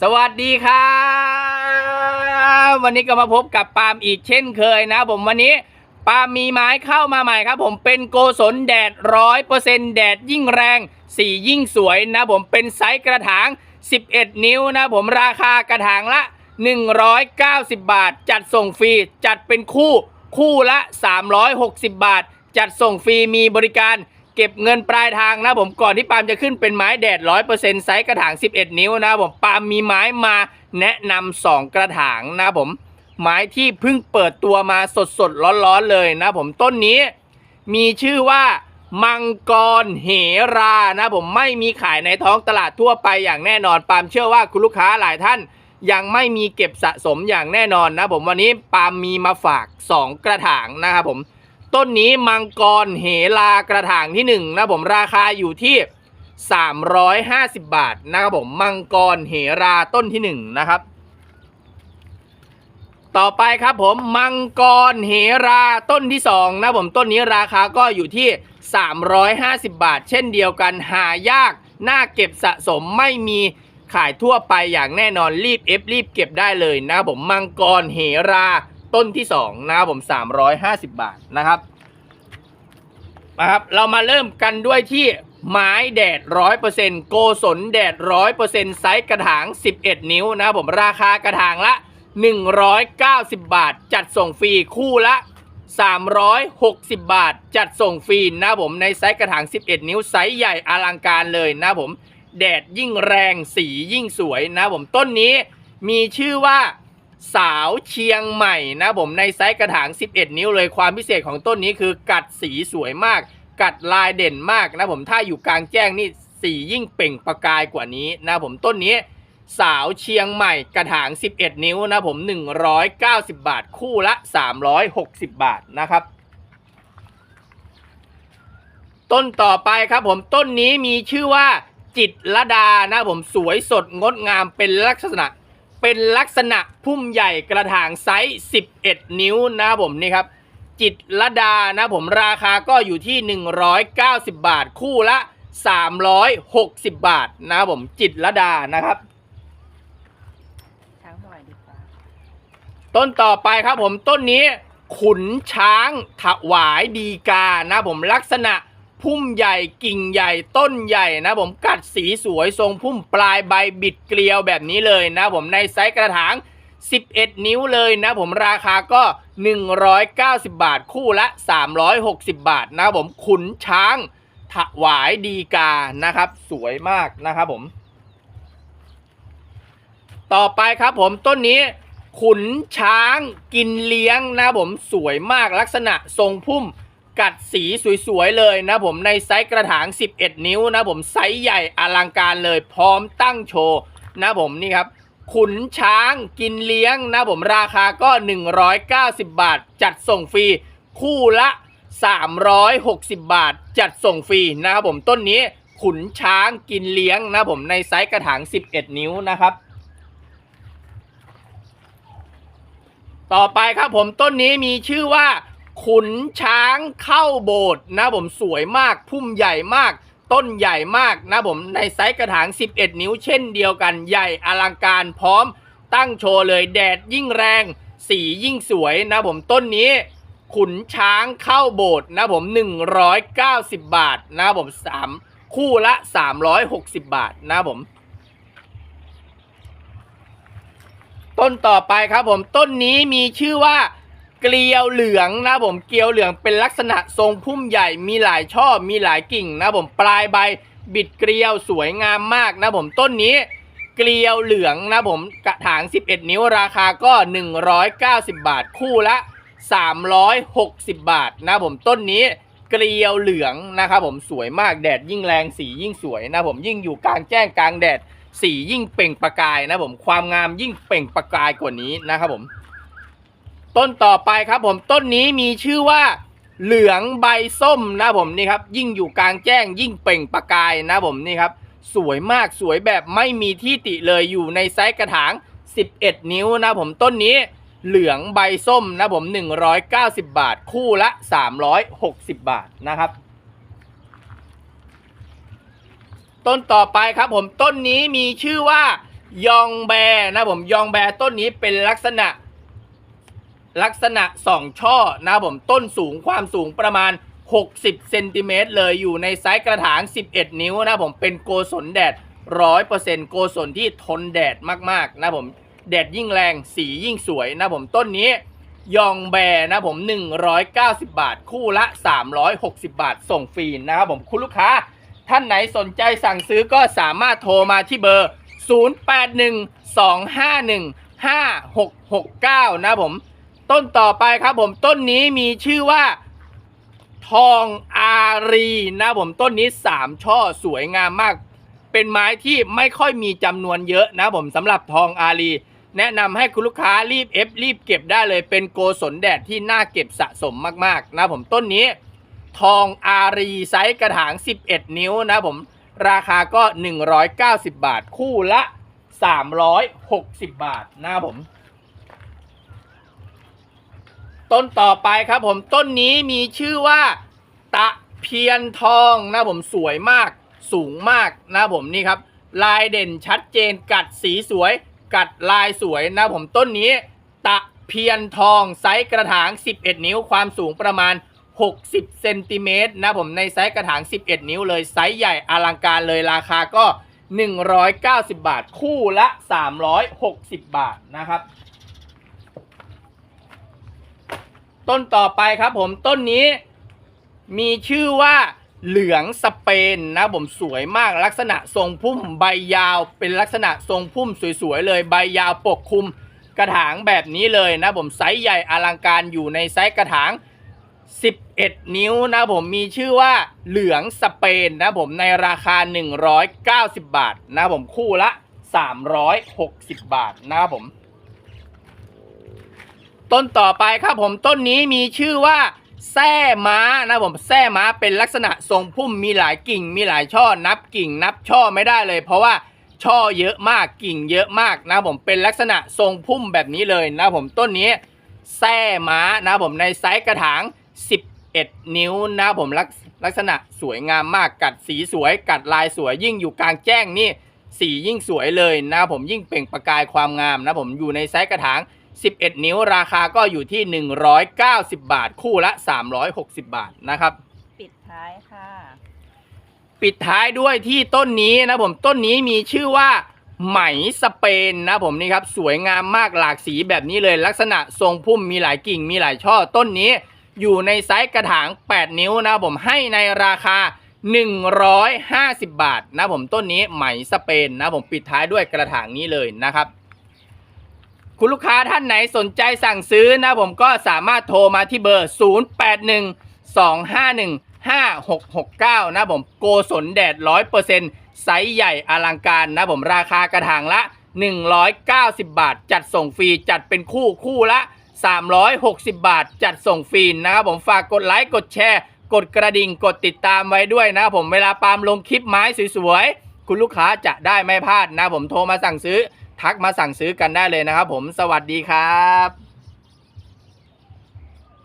สวัสดีครับ วันนี้ก็มาพบกับปาล์มอีกเช่นเคยนะผมวันนี้ปาล์มมีไม้เข้ามาใหม่ครับ ผมเป็นโกศลแดดร้อยเปอร์เซ็นแดดยิ่งแรงสียิ่งสวยนะผมเป็นไซส์กระถาง 11 นิ้วนะผมราคากระถางละ 190 บาท จัดส่งฟรีจัดเป็นคู่คู่ละ 360 บาท จัดส่งฟรีมีบริการ เก็บเงินปลายทางนะผมก่อนที่ปาล์มจะขึ้นเป็นไม้แดด100%ไซส์กระถาง 11 นิ้วนะผมปาล์มมีไม้มาแนะนำสองกระถางนะผมไม้ที่เพิ่งเปิดตัวมาสดสดร้อนๆเลยนะผมต้นนี้มีชื่อว่ามังกรเหรานะผมไม่มีขายในท้องตลาดทั่วไปอย่างแน่นอนปาล์มเชื่อว่าคุณลูกค้าหลายท่านยังไม่มีเก็บสะสมอย่างแน่นอนนะผมวันนี้ปาล์มมีมาฝาก 2 กระถางนะครับผม ต้นนี้มังกรเหลากระถางที่ 1 นะผมราคาอยู่ที่ 350 บาทนะครับผมมังกรเหราต้นที่ 1 นะครับ ต่อไปครับผมมังกรเหราต้นที่ 2 นะผมต้นนี้ราคาก็อยู่ที่ 350 บาท เช่นเดียวกันหายากน่าเก็บสะสมไม่มีขายทั่วไปอย่างแน่นอนรีบเอฟรีบเก็บได้เลยนะครับผมมังกรเหราต้นที่ 2 นะครับผม 350 บาทนะครับ นะครับเรามาเริ่มกันด้วยที่ไม้แดด100%โกศลแดด100%ไซส์กระถาง 11 นิ้วนะครับผมราคากระถางละ 190 บาท จัดส่งฟรีคู่ละ 360 บาท จัดส่งฟรีนะผมในไซส์กระถาง 11 นิ้วไซส์ใหญ่อลังการเลยนะผมแดดยิ่งแรงสียิ่งสวยนะผมต้นนี้มีชื่อว่า สาวเชียงใหม่นะผมในไซส์กระถาง 11 นิ้วเลยความพิเศษของต้นนี้คือกัดสีสวยมาก กัดลายเด่นมากนะผมถ้าอยู่กลางแจ้งนี่สียิ่งเปล่งประกายกว่านี้นะผมต้นนี้สาวเชียงใหม่กระถาง 11 นิ้วนะผม 190 บาท คู่ละ 360 บาทนะครับ ต้นต่อไปครับผมต้นนี้มีชื่อว่าจิตรลดานะผมสวยสดงดงามเป็นลักษณะ เป็นลักษณะพุ่มใหญ่กระถางไซส์ 11 นิ้วนะครับผมนี่ครับ จิตรลดานะผมราคาก็อยู่ที่ 190 บาท คู่ละ 360 บาทนะครับผมจิตรลดานะครับ ช้างถวายดีกว่าต้นต่อไปครับผมต้นนี้ขุนช้างถวายดีกานะผมลักษณะ พุ่มใหญ่กิ่งใหญ่ต้นใหญ่นะผมกัดสีสวยทรงพุ่มปลายใบบิดเกลียวแบบนี้เลยนะผมในไซส์กระถาง 11 นิ้วเลยนะผมราคาก็ 190 บาทคู่ละ 360 บาทนะผมขุนช้างถวายดีกานะครับ สวยมากนะครับผม ต่อไปครับผมต้นนี้ขุนช้างกินเลี้ยงนะผมสวยมากลักษณะทรงพุ่ม กัดสีสวยๆเลยนะผมในไซส์กระถาง 11 นิ้วนะผมไซส์ใหญ่อลังการเลยพร้อมตั้งโชว์นะผมนี่ครับขุนช้างกินเลี้ยงนะผมราคาก็ 190 บาท จัดส่งฟรีคู่ละ 360 บาท จัดส่งฟรีนะครับผมต้นนี้ขุนช้างกินเลี้ยงนะผมในไซส์กระถาง 11 นิ้วนะครับ ต่อไปครับผมต้นนี้มีชื่อว่า ขุนช้างเข้าโบสถ์นะผมสวยมาก พุ่มใหญ่มาก ต้นใหญ่มากนะผมในไซส์กระถาง 11 นิ้วเช่นเดียวกันใหญ่อลังการพร้อม ตั้งโชว์เลยแดดยิ่งแรง สียิ่งสวยนะผมต้นนี้ ขุนช้างเข้าโบสถ์นะผม 190 บาทนะผมสามคู่ละ 360 บาทนะผมต้นต่อไปครับผมต้นนี้มีชื่อว่า เกลียวเหลืองนะผมเกลียวเหลืองเป็นลักษณะทรงพุ่มใหญ่มีหลายช่อมีหลายกิ่งนะผมปลายใบบิดเกลียวสวยงามมากนะผมต้นนี้เกลียวเหลืองนะผมกระถาง 11 นิ้วราคาก็ 190 บาทคู่ละ 360 บาทนะผมต้นนี้เกลียวเหลืองนะครับผมสวยมากแดดยิ่งแรงสียิ่งสวยนะผมยิ่งอยู่กลางแจ้งกลางแดดสียิ่งเปล่งประกายนะผมความงามยิ่งเปล่งประกายกว่านี้นะครับผม ต้นต่อไปครับผมต้นนี้มีชื่อว่าเหลืองใบส้มนะผมนี่ครับ ยิ่งอยู่กลางแจ้งยิ่งเปล่งประกายนะผมนี่ครับ สวยมากสวยแบบไม่มีที่ติเลยอยู่ในไซส์กระถาง 11 นิ้วนะผมต้นนี้เหลืองใบส้มนะผม 190 บาท คู่ละ 360 บาทนะครับ ต้นต่อไปครับผมต้นนี้มีชื่อว่ายองแบนะผมยองแบต้นนี้เป็นลักษณะ ลักษณะสองช่อนะครับผมต้นสูงความสูงประมาณ 60เซนติเมตรเลยอยู่ในไซส์กระถาง 11 นิ้วนะผมเป็นโกศลแดด 100%โกศลที่ทนแดดมากๆนะผมแดดยิ่งแรงสียิ่งสวยนะผมต้นนี้ยองแบนะครับผม 190 บาท คู่ละ 360 บาท ส่งฟรีนะครับผมคุณลูกค้า ท่านไหนสนใจสั่งซื้อก็สามารถโทรมาที่เบอร์ 0812515669 นะผม ต้นต่อไปครับผมต้นนี้มีชื่อว่า ทองอารีนะผมต้นนี้3ช่อสวยงามมาก เป็นไม้ที่ไม่ค่อยมีจำนวนเยอะนะผมสำหรับทองอารี แนะนำให้คุณลูกค้ารีบเอฟรีบเก็บได้เลย เป็นโกศลแดดที่น่าเก็บสะสมมากๆ นะผมต้นนี้ ทองอารีไซส์กระถาง 11 นิ้วนะผมราคาก็ 190 บาท คู่ละ 360 บาทนะผม ต้นต่อไปครับผมต้นนี้มีชื่อว่า ตะเพียนทองนะผมสวยมากสูงมากนะผมนี่ครับ ลายเด่นชัดเจนกัดสีสวย กัดลายสวยนะผมต้นนี้ ตะเพียนทองไซส์กระถาง 11 นิ้วความสูงประมาณ 60เซนติเมตรนะผมในไซส์กระถาง 11 นิ้วเลยไซส์ใหญ่อลังการเลยราคาก็ 190 บาท คู่ละ 360 บาทนะครับ ต้นต่อไปครับผมต้นนี้มีชื่อว่าเหลืองสเปนนะผมสวยมากลักษณะทรงพุ่มใบยาวเป็นลักษณะทรงพุ่มสวยๆเลยใบยาวปกคลุมกระถางแบบนี้เลยนะผมไซส์ใหญ่อลังการอยู่ในไซส์กระถาง 11 นิ้วนะผมมีชื่อว่าเหลืองสเปนนะผมในราคา 190 บาทนะผมคู่ละ 360 บาทนะครับผม ต้นต่อไปครับผมต้นนี้มีชื่อว่าแส้ม้านะผมแส้ม้าเป็นลักษณะทรงพุ่มมีหลายกิ่ง มีหลายช่อนับกิ่ง นับช่อไม่ได้เลย เพราะว่าช่อเยอะมากกิ่งเยอะมากนะผมเป็นลักษณะทรงพุ่มแบบนี้เลยนะผมต้นนี้แส้ม้านะผมในไซส์กระถาง 11 นิ้วนะผมลักลักษณะสวยงามมากกัดสีสวย กัดลายสวยยิ่งอยู่กลางแจ้งนี่ สียิ่งสวยเลยนะผมยิ่งเปล่งประกายความงามนะผมอยู่ในไซส์กระถาง 11 นิ้วราคาก็อยู่ที่ 190 บาท คู่ละ 360 บาทนะครับ ปิดท้ายค่ะ ปิดท้ายด้วยที่ต้นนี้นะผมต้นนี้มีชื่อว่าไหมสเปนนะผมนี่ครับสวยงามมากหลากสีแบบนี้เลยลักษณะทรงพุ่มมีหลายกิ่งมีหลายช่อต้นนี้ อยู่ในไซส์กระถาง 8 นิ้วนะผมให้ในราคา 150 บาทนะผมต้นนี้ไหมสเปนนะผมปิดท้ายด้วยกระถางนี้เลยนะครับ คุณลูกค้าท่านไหนสนใจสั่งซื้อนะผมก็สามารถโทรมาที่เบอร์ 081251 5669 นะผมโกศลแดด 100%ไซส์ใหญ่อลังการนะผมราคากระถางละ 190 บาท จัดส่งฟรีจัดเป็นคู่คู่ละ 360 บาท จัดส่งฟรีนะครับผมฝากกดไลค์กดแชร์ กดกระดิ่งกดติดตามไว้ด้วยนะผมเวลาปาล์มลงคลิปไม้สวยๆ คุณลูกค้าจะได้ไม่พลาดนะผมโทรมาสั่งซื้อ ทักมาสั่งซื้อกันได้เลยนะครับผมสวัสดีครับ